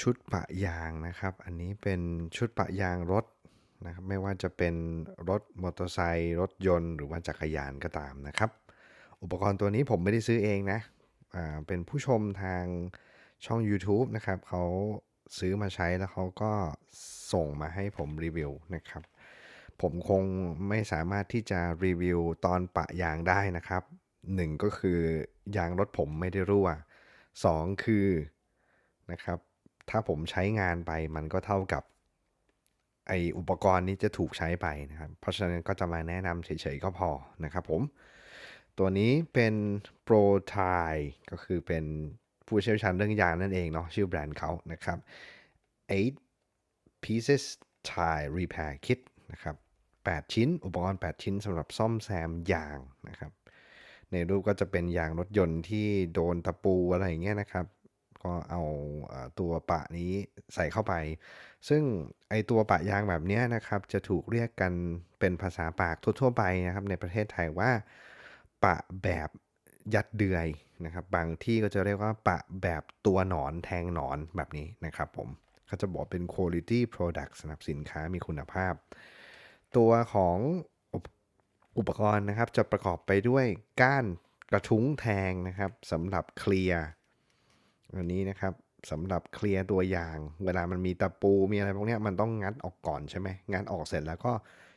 ชุดปะยางนะครับ อันนี้เป็นชุดปะยางรถนะครับ ไม่ว่าจะเป็นรถมอเตอร์ไซค์รถยนต์หรือว่าจักรยานก็ตามนะครับ อุปกรณ์ตัวนี้ผมไม่ได้ซื้อเองนะเป็นผู้ชมทางช่อง YouTube นะครับเขาซื้อมาใช้แล้วเขาก็ส่งมาให้ผมรีวิวนะครับ ผมคงไม่สามารถที่จะรีวิวตอนปะยางได้นะครับหนึ่งก็คือยางรถผมไม่ได้รั่วสองคือนะครับ ถ้าผมใช้งานไปมันก็เท่ากับไออุปกรณ์นี้จะถูกใช้ไปนะครับ เพราะฉะนั้นก็จะมาแนะนำเฉยๆก็พอนะครับผม ตัวนี้เป็น Pro t i ก็คือเป็นผู้เชี่ยวชาญเรื่องยางนั่นเองเนาะชื่อแบรนด์เขานะครับ 8 pieces tire repair kit นะครับ 8 ชิ้น อุปกรณ์ 8 ชิ้นสำหรับซ่อมแซมยางนะครับ ในรูปก็จะเป็นยางรถยนต์ที่โดนตะปูอะไรอย่างเงี้ยนะครับ ก็เอาตัวปะนี้ใส่เข้าไป ซึ่งไอตัวปะยางแบบนี้นะครับจะถูกเรียกกันเป็นภาษาปากทั่วๆไปนะครับในประเทศไทยว่าปะแบบยัดเดือยนะครับ บางที่ก็จะเรียกว่าปะแบบตัวหนอนแทงหนอนแบบนี้นะครับผมเขาจะบอกเป็น quality product สำหรับสินค้ามีคุณภาพ ตัวของอุปอุปกรณ์นะครับจะประกอบไปด้วยก้านกระทุ้งแทงนะครับสำหรับเคลียร์ อันนี้นะครับสำหรับเคลียร์ตัวยาง เวลามันมีตะปูมีอะไรพวกนี้มันต้องงัดออกก่อนใช่ไหมงัดออกเสร็จแล้วก็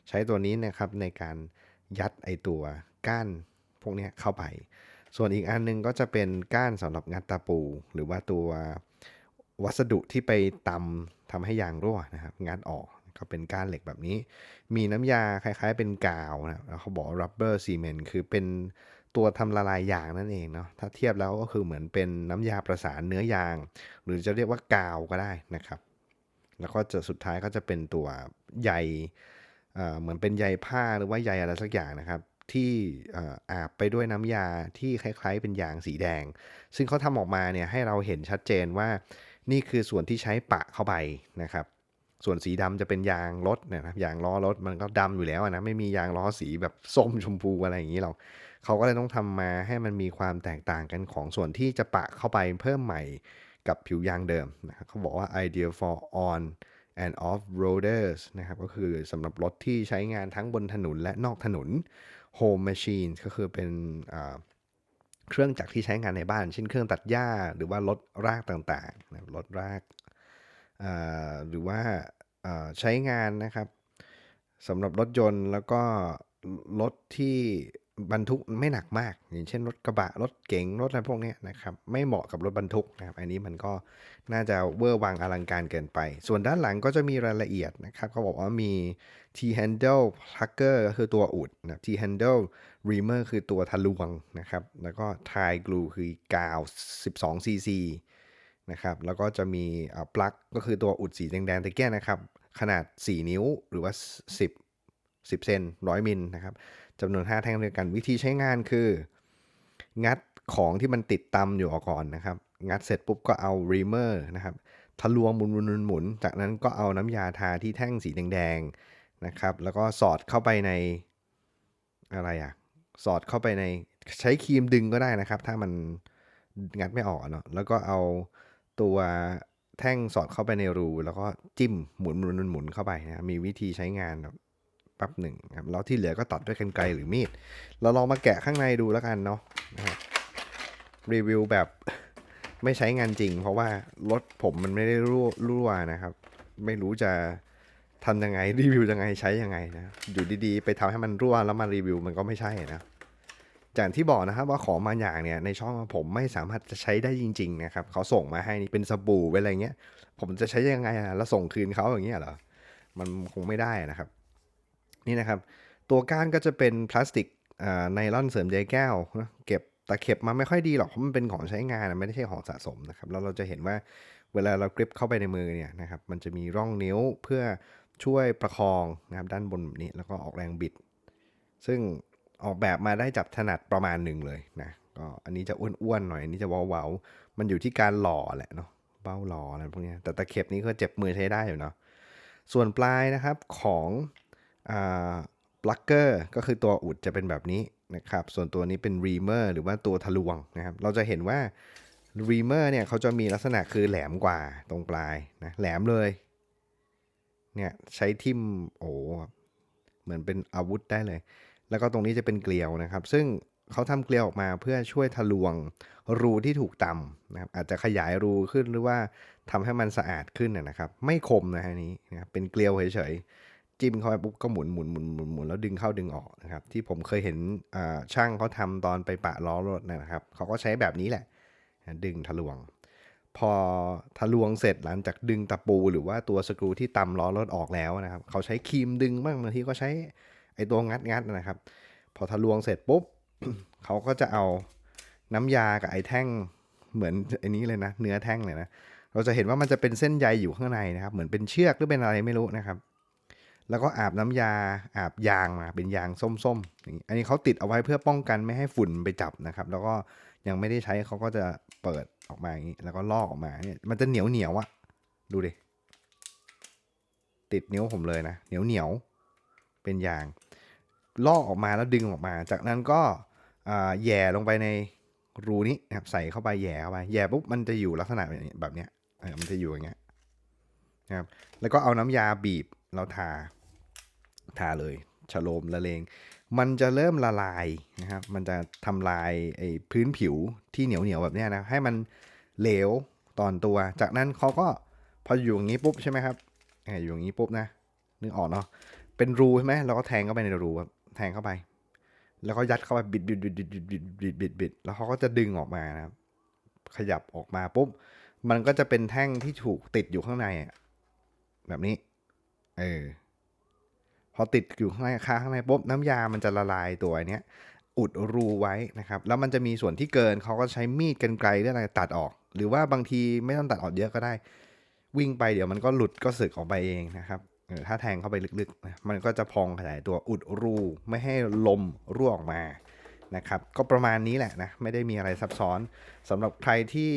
ใช้ตัวนี้นะครับในการยัดไอตัวก้านพวกนี้เข้าไป ส่วนอีกอันหนึงก็จะเป็นก้านสำหรับงัดตะปู หรือว่าตัววัสดุที่ไปตำทำให้ยางรั่วนะครับงัดออกก็เป็นก้านเหล็กแบบนี้ มีน้ำยาคล้ายๆเป็นกาวนะแล้วเขาบอก rubber cement คือเป็น ตัวทำละลายยางนั่นเองเนาะถ้าเทียบแล้วก็คือเหมือนเป็นน้ำยาประสานเนื้อยาง หรือจะเรียกว่ากาวก็ได้นะครับ แล้วก็จะสุดท้ายก็จะเป็นตัวใยเเหมือนเป็นใยผ้าหรือว่าใยอะไรสักอย่างนะครับที่อาบไปด้วยน้ำยาที่คล้ายๆเป็นยางสีแดง ซึ่งเขาทำออกมาเนี่ยให้เราเห็นชัดเจนว่า นี่คือส่วนที่ใช้ปะเข้าไปนะครับ ส่วนสีดำจะเป็นยางรถนะครับยางล้อรถมันก็ดำอยู่แล้วนะไม่มียางล้อสีแบบส้มชมพูอะไรอย่างนี้หรอก เขาก็เลยต้องทำมาให้มันมีความแตกต่างกันของส่วนที่จะปะเข้าไปเพิ่มใหม่กับผิวยางเดิมนะครับเขาบอกว่า ideal for on and off roaders นะครับก็คือสำหรับรถที่ใช้งานทั้งบนถนนและนอกถนน home machine ก็คือเป็นเครื่องจักรที่ใช้งานในบ้าน เช่นเครื่องตัดหญ้า หรือว่ารถรากต่างๆนะรถรากหรือว่าใช้งานนะครับสำหรับรถยนต์แล้วก็รถที่ บรรทุกไม่หนักมาก อย่างเช่นรถกระบะรถเก๋งรถอะไรพวกนี้นะครับไม่เหมาะกับรถบรรทุกนะครับอันนี้มันก็น่าจะเวอร์วังอลังการเกินไป ส่วนด้านหลังก็จะมีรายละเอียดนะครับเขาบอกว่ามี T handle plugger ก็คือตัวอุดนะ T handle reamer คือตัวทะลวงนะครับแล้วก็ tie glue คือกาว 12 cc นะครับแล้วก็จะมีปลั๊กก็คือตัวอุดสีแดงๆตะเกียนะครับขนาด 4 นิ้วหรือว่า 10 10 เซน100 มิลนะครับจำนวน 5 แท่งด้วยกัน วิธีใช้งานคือ งัดของที่มันติดตำอยู่ออกก่อนนะครับ งัดเสร็จปุ๊บก็เอา reamer นะครับทะลวงหมุนหมุนหมุนหมุนจากนั้นก็เอาน้ำยาทาที่แท่งสีแดงๆนะครับ แล้วก็สอดเข้าไปในอะไรอะสอดเข้าไปในใช้ครีมดึงก็ได้นะครับ ถ้ามันงัดไม่ออกเนาะแล้วก็เอาตัวแท่งสอดเข้าไปในรู แล้วก็จิ้มหมุนหมุนหมุนหมุนเข้าไปนะมีวิธีใช้งานแบบ ป๊บหนึ่งครับแล้วที่เหลือก็ตัดด้วยกรรไกรหรือมีด เราลองมาแกะข้างในดูแล้วกันเนาะนะครับรีวิวแบบไม่ใช้งานจริง เพราะว่ารถผมมันไม่ได้รั่วรั่วนะครับ ไม่รู้จะทำยังไงรีวิวยังไงใช้ยังไงนะอยู่ดีๆ ไปทำให้มันรั่วแล้วมารีวิวมันก็ไม่ใช่นะอย่างที่บอกนะครับว่าของบาอย่างเนี่ยในช่องผมไม่สามารถจะใช้ได้จริง ๆ นะครับเขาส่งมาให้นี่เป็นสบู่เป็นอะไรเงี้ย ผมจะใช้ยังไงอะแล้วส่งคืนเขาอย่างเงี้ยเหรอมันคงไม่ได้นะครับ นี่นะครับ ตัวก้านก็จะเป็นพลาสติกไนลอนเสริมใยแก้วนะเก็บตะเข็บมาไม่ค่อยดีหรอกเพราะมันเป็นของใช้งานอะไม่ได้ใช่ของสะสมนะครับแล้วเราจะเห็นว่าเวลาเรากริปเข้าไปในมือเนี่ยนะครับมันจะมีร่องนิ้วเพื่อช่วยประคองนะครับด้านบนแบบนี้แล้วก็ออกแรงบิด ซึ่งออกแบบมาได้จับถนัดประมาณหนึ่งเลยนะก็อันนี้จะอ้วนๆหน่อยอันนี้จะเว้าๆมันอยู่ที่การหล่อแหละเนาะเบ้าหล่ออะไรพวกนี้แต่ตะเข็บนี้ก็เจ็บมือใช้ได้อยู่เนาะส่วนปลายนะครับของ ปลั๊กเกอร์ก็คือตัวอุดจะเป็นแบบนี้นะครับ ส่วนตัวนี้เป็นรีเมอร์หรือว่าตัวทะลวงนะครับ เราจะเห็นว่ารีเมอร์เนี่ยเขาจะมีลักษณะคือแหลมกว่าตรงปลายนะแหลมเลยเนี่ยใช้ทิ่มโอ้เหมือนเป็นอาวุธได้เลย แล้วก็ตรงนี้จะเป็นเกลียวนะครับ ซึ่งเขาทำเกลียวออกมาเพื่อช่วยทะลวงรูที่ถูกตำนะครับอาจจะขยายรูขึ้นหรือว่าทำให้มันสะอาดขึ้นนะนะครับ ไม่คมนะฮะนี้นะครับเป็นเกลียวเฉยๆ จิ้มเข้าไปปุ๊บก็หมุนหมุนหมุนหมุนหมุนแล้วดึงเข้าดึงออกนะครับที่ผมเคยเห็นช่างเขาทำตอนไปปะล้อรถนะครับเขาก็ใช้แบบนี้แหละ ดึงทะลวง พอทะลวงเสร็จหลังจากดึงตะปูหรือว่าตัวสกรูที่ตำล้อรถออกแล้วนะครับเขาใช้ครีมดึงบ้างบางทีก็ใช้ไอ้ตัวงัดงัดนะครับ พอทะลวงเสร็จปุ๊บเขาก็จะเอาน้ำยากับไอ้แท่งเหมือนไอ้นี้เลยนะ เนื้อแท่งเลยนะเราจะเห็นว่ามันจะเป็นเส้นใยอยู่ข้างในนะครับ เหมือนเป็นเชือกหรือเป็นอะไรไม่รู้นะครับ แล้วก็อาบน้ำยาอาบยางมาเป็นยางส้มๆอย่างนี้อันนี้เขาติดเอาไว้เพื่อป้องกันไม่ให้ฝุ่นไปจับนะครับ แล้วก็ยังไม่ได้ใช้เขาก็จะเปิดออกมาอย่างนี้แล้วก็ลอกออกมาเนี่ยมันจะเหนียวเหนียวอะดูดิติดนิ้วผมเลยนะเหนียวเหนียวเป็นยาง ลอกออกมาแล้วดึงออกมา จากนั้นก็แย่ลงไปในรูนี้นะครับใส่เข้าไปแย่เข้าไปแย่ปุ๊บมันจะอยู่ลักษณะแบบนี้แบบเนี้ยมันจะอยู่อย่างเงี้ยนะครับแล้วก็เอาน้ำยาบีบเราทา ทาเลยฉโลมละเลง มันจะเริ่มละลายนะครับ มันจะทำลายไอ้พื้นผิวที่เหนียวเหนียวแบบนี้นะ ให้มันเหลวตอนตัว จากนั้นเขาก็พออยู่อย่างนี้ปุ๊บใช่ไหมครับอ่าอยู่อย่างนี้ปุ๊บนะ นึกออกเนาะ เป็นรูใช่ไหมเราก็แทงเข้าไปในรูครับ แทงเข้าไป แล้วก็ยัดเข้าไปบิดบิดบิดบิดบิดบิดบิดบิดบิดแล้วเขาก็จะดึงออกมานะครับ ขยับออกมาปุ๊บ มันก็จะเป็นแท่งที่ถูกติดอยู่ข้างในอะแบบนี้ เออ พอติดอยู่ข้างในค้างข้างในปุ๊บน้ำยามันจะละลายตัวเนี้ยอุดรูไว้นะครับ แล้วมันจะมีส่วนที่เกินเขาก็ใช้มีดกันไกลหรืออะไรตัดออก หรือว่าบางทีไม่ต้องตัดออกเยอะก็ได้ วิ่งไปเดี๋ยวมันก็หลุดก็สึกออกไปเองนะครับถ้าแทงเข้าไปลึกๆ มันก็จะพองขยายตัวอุดรูไม่ให้ลมรั่วออกมานะครับก็ประมาณนี้แหละนะไม่ได้มีอะไรซับซ้อนสำหรับใครที่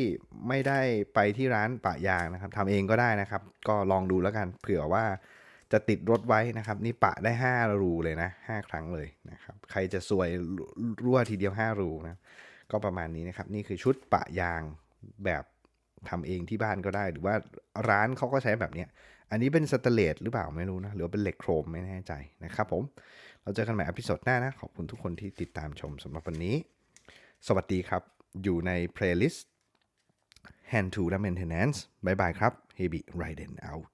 ไม่ได้ไปที่ร้านปะยางนะครับทำเองก็ได้นะครับ ก็ลองดูแล้วกันเผื่อว่า จะติดรถไว้นะครับ นี่ปะได้ 5 รูเลยนะ 5 ครั้งเลยนะครับ ใครจะซวยรั่วทีเดียว 5 รูนะ ก็ประมาณนี้นะครับ นี่คือชุดปะยางแบบทำเองที่บ้านก็ได้ หรือว่าร้านเขาก็ใช้แบบเนี้ย อันนี้เป็นสเตนเลสหรือเปล่าไม่รู้นะ หรือเป็นเหล็กโครมไม่แน่ใจนะครับผม เราเจอกันใหม่อพิโซดหน้านะ ขอบคุณทุกคนที่ติดตามชมสำหรับวันนี้ สวัสดีครับ อยู่ใน playlist Hand to the Maintenance บายบายครับ Heavy Riding Out